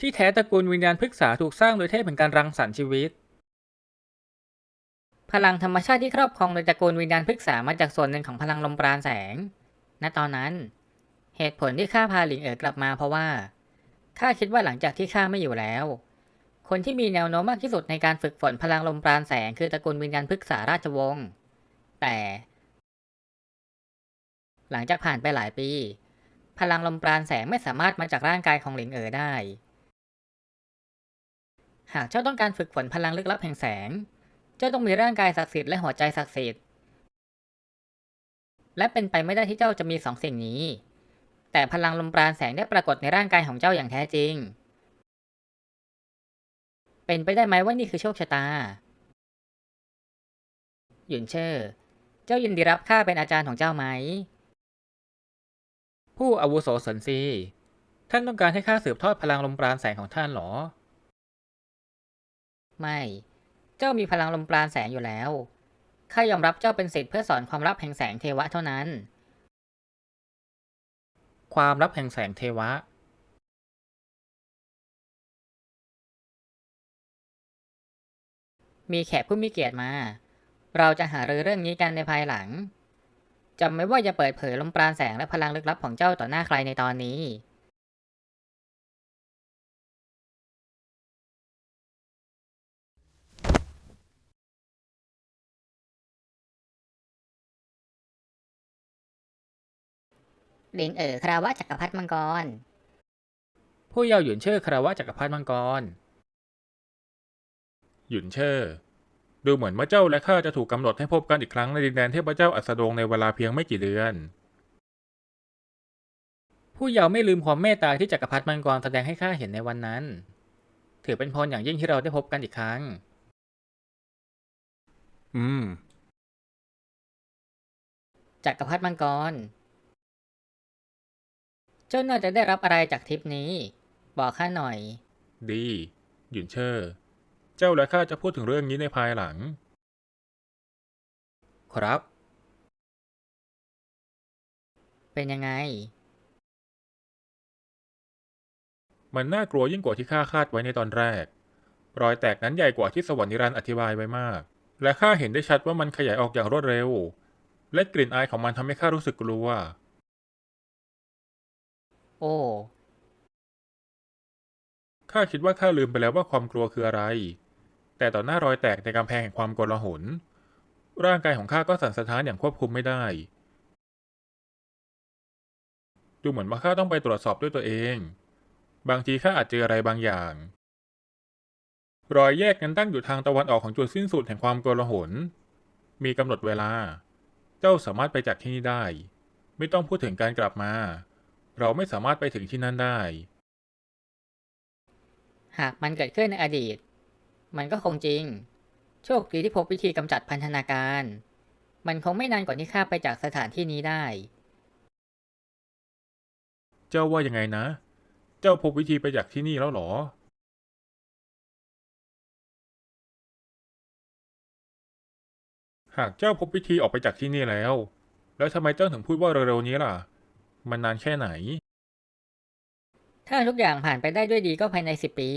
ที่แท้ตระกูลวิญญาณพฤกษาถูกสร้างโดยเทพแห่งการรังสรรค์ชีวิต พลังธรรมชาติที่ครอบครองโดยตระกูลวิญญาณพฤกษามาจากส่วนหนึ่งของพลังลมปราณแสง ณ ตอนนั้น เหตุผลที่ข้าพาหลิงเอ๋อกลับมาเพราะว่าข้าคิดว่าหลังจากที่ข้าไม่อยู่แล้ว คนที่มีแนวโน้มมากที่สุดในการฝึกฝนพลังลมปราณแสงคือตระกูลวิญญาณพฤกษาราชวงศ์แต่ หลังจากผ่านไปหลายปี พลังลมปราณแสงไม่สามารถมาจากร่างกายของหลิงเอ๋อได้ หากเจ้าต้องการฝึกฝนพลังลึกลับแห่งแสง เจ้าต้องมีร่างกายศักดิ์สิทธิ์และหัวใจศักดิ์สิทธิ์ และเป็นไปไม่ได้ที่เจ้าจะมีสองสิ่งนี้ แต่พลังลมปราณแสงได้ปรากฏในร่างกายของเจ้าอย่างแท้จริง เป็นไปได้ไหมว่านี่คือโชคชะตา หยุนเชอร์ เจ้ายินดีรับข้าเป็นอาจารย์ของเจ้าไหม ผู้อาวุโสสินซีท่านต้องการให้ข้าสืบทอดพลังลมปราณแสงของท่านหรอ ไม่ เจ้ามีพลังลมปราณแสงอยู่แล้ว ข้ายอมรับเจ้าเป็นศิษย์เพื่อสอนความลับแห่งแสงเทวะเท่านั้น ความลับแห่งแสงเทวะ มีแขกผู้มีเกียรติมา เราจะหารือเรื่องนี้กันในภายหลังจำไม่ว่าจะเปิดเผยลมปราณแสงและพลังลึกลับของเจ้าต่อหน้าใครในตอนนี้ ลินเอ๋อคราวะจักรพรรดิมังกร ผู้เยาว์หยุนเชอร์คารวะจักรพรรดิมังกร หยุนเชอร์ดูเหมือนว่าเจ้าและข้าจะถูกกำหนดให้พบกันอีกครั้งในดินแดนเทพเจ้าอัสดงในเวลาเพียงไม่กี่เดือน ผู้เยาว์ไม่ลืมความเมตตาที่จักรพรรดิมังกรแสดงให้ข้าเห็นในวันนั้น ถือเป็นพรอย่างยิ่งที่เราได้พบกันอีกครั้ง อืม จักรพรรดิมังกร เจ้าน่าจะได้รับอะไรจากทริปนี้ บอกข้าหน่อย ดี หยุนเชอร์เจ้าและข้าจะพูดถึงเรื่องนี้ในภายหลัง ครับ เป็นยังไง มันน่ากลัวยิ่งกว่าที่ข้าคาดไว้ในตอนแรก รอยแตกนั้นใหญ่กว่าที่สวรรค์นิรันดร์อธิบายไว้มาก และข้าเห็นได้ชัดว่ามันขยายออกอย่างรวดเร็ว และกลิ่นอายของมันทำให้ข้ารู้สึกกลัว โอ้ ข้าคิดว่าข้าลืมไปแล้วว่าความกลัวคืออะไร แต่ต่อหน้ารอยแตกในกำแพงแห่งความโกลาหล ร่างกายของข้าก็สั่นสะท้านอย่างควบคุมไม่ได้ ดูเหมือนว่าข้าต้องไปตรวจสอบด้วยตัวเอง บางทีข้าอาจเจออะไรบางอย่าง รอยแยกนั้นตั้งอยู่ทางตะวันออกของจุดสิ้นสุดแห่งความโกลาหล มีกำหนดเวลา เจ้าสามารถไปจากที่นี่ได้ ไม่ต้องพูดถึงการกลับมา เราไม่สามารถไปถึงที่นั่นได้ หากมันเกิดขึ้นในอดีต มันก็คงจริง โชคดีที่พบวิธีกำจัดพันธนาการ มันคงไม่นานกว่าที่ข้าไปจากสถานที่นี้ได้ เจ้าว่ายังไงนะ เจ้าพบวิธีไปจากที่นี่แล้วเหรอ หากเจ้าพบวิธีออกไปจากที่นี่แล้ว แล้วทำไมเจ้าถึงพูดว่าเร็วๆนี้ล่ะ มันนานแค่ไหน ถ้าทุกอย่างผ่านไปได้ด้วยดีก็ภายในสิบปี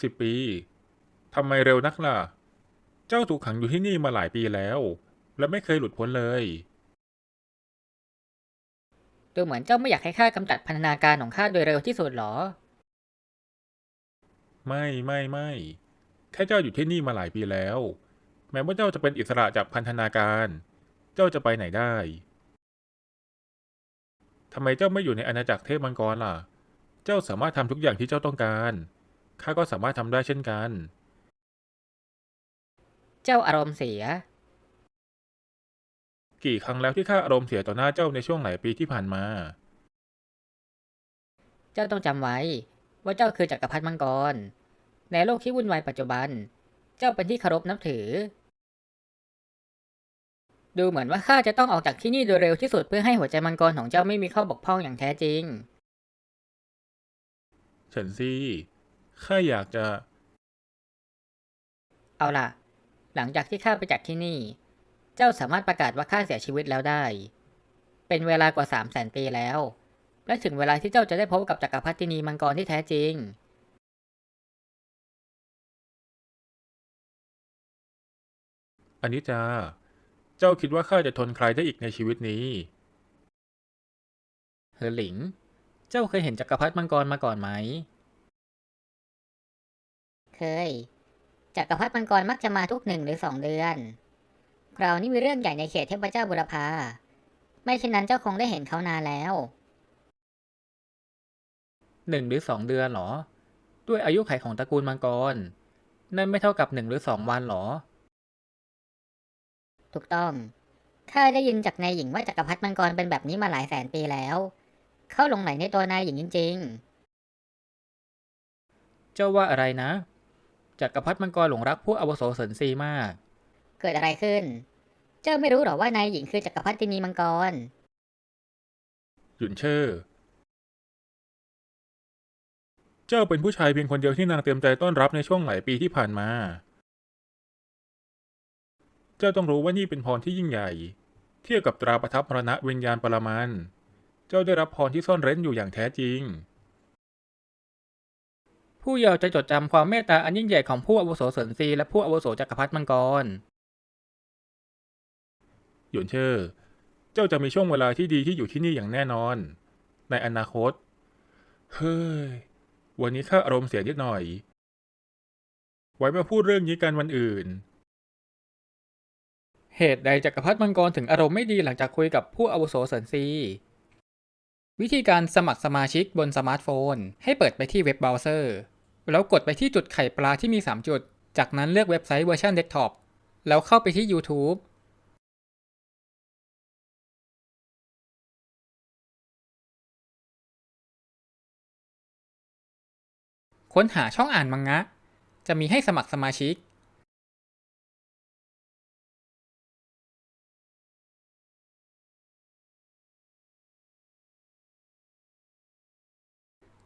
สิบปี ทำไมเร็วนักล่ะ เจ้าถูกขังอยู่ที่นี่มาหลายปีแล้ว และไม่เคยหลุดพ้นเลย ดูเหมือนเจ้าไม่อยากให้ข้ากำจัดพันธนาการของข้าโดยเร็วที่สุดหรอ ไม่ไม่ไม่แค่เจ้าอยู่ที่นี่มาหลายปีแล้ว แม้ว่าเจ้าจะเป็นอิสระจากพันธนาการ เจ้าจะไปไหนได้ ทำไมเจ้าไม่อยู่ในอาณาจักรเทพมังกรล่ะ เจ้าสามารถทำทุกอย่างที่เจ้าต้องการ ข้าก็สามารถทำได้เช่นกัน เจ้าอารมณ์เสีย กี่ครั้งแล้วที่ข้าอารมณ์เสียต่อหน้าเจ้าในช่วงหลายปีที่ผ่านมา เจ้าต้องจำไว้ ว่าเจ้าคือจักรพรรดิมังกร ในโลกที่วุ่นวายปัจจุบัน เจ้าเป็นที่เคารพนับถือ ดูเหมือนว่าข้าจะต้องออกจากที่นี่โดยเร็วที่สุดเพื่อให้หัวใจมังกรของเจ้าไม่มีข้อบกพร่องอย่างแท้จริง เฉินซี่ข้าอยากจะ เอาล่ะ หลังจากที่ข้าไปจากที่นี่ เจ้าสามารถประกาศว่าข้าเสียชีวิตแล้วได้ เป็นเวลากว่าสามแสนปีแล้ว และถึงเวลาที่เจ้าจะได้พบกับจักรพรรดินีมังกรที่แท้จริง อันนี้จาเจ้าคิดว่าข้าจะทนใครได้อีกในชีวิตนี้ เฮอหลิง เจ้าเคยเห็นจักรพรรดิมังกรมาก่อนไหม เคย จักรพรรดิมังกรมักจะมาทุกหนึ่งหรือสองเดือน คราวนี้มีเรื่องใหญ่ในเขตเทพเจ้าบุรพา ไม่เช่นนั้นเจ้าคงได้เห็นเขานานแล้ว หนึ่งหรือสองเดือนเหรอ ด้วยอายุไขของตระกูลมังกร นั่นไม่เท่ากับหนึ่งหรือสองวันเหรอ ถูกต้องข้าได้ยินจากนายหญิงว่าจักรพรรดิมังกรเป็นแบบนี้มาหลายแสนปีแล้ว เข้าหลงไหลในตัวนายหญิงจริงเจ้าว่าอะไรนะ จักรพรรดิมังกรหลงรักผู้อาวุโสเสินซีมากๆเกิดอะไรขึ้น เจ้าไม่รู้หรอว่านายหญิงคือจักรพรรดินีมังกร หยุนเชอร์เจ้าเป็นผู้ชายเพียงคนเดียวที่นางเต็มใจต้อนรับในช่วงหลายปีที่ผ่านมา เจ้าต้องรู้ว่านี่เป็นพรที่ยิ่งใหญ่ เทียบกับตราประทับมรณะวิญญาณปรมัน เจ้าได้รับพรที่ซ่อนเร้นอยู่อย่างแท้จริง ผู้เยาว์จะจดจำความเมตตาอันยิ่งใหญ่ของผู้อาวุโสเสินซีและผู้อาวุโสจักรพรรดิมังกรหยวนเชอร์เจ้าจะมีช่วงเวลาที่ดีที่อยู่ที่นี่อย่างแน่นอน ในอนาคต เฮ้ย วันนี้ข้าอารมณ์เสียนิดหน่อย ไว้มาพูดเรื่องนี้กันวันอื่น เหตุใดจักรพรรดิมังกรถึงอารมณ์ไม่ดีหลังจากคุยกับผู้อาวุโสเสินซีวิธีการสมัครสมาชิกบนสมาร์ทโฟน ให้เปิดไปที่เว็บเบราว์เซอร์ แล้วกดไปที่จุดไข่ปลาที่มี 3 จุด จากนั้นเลือกเว็บไซต์เวอร์ชันเดสก์ท็อปแล้วเข้าไปที่ YouTube ค้นหาช่องอ่านมังงะ จะมีให้สมัครสมาชิก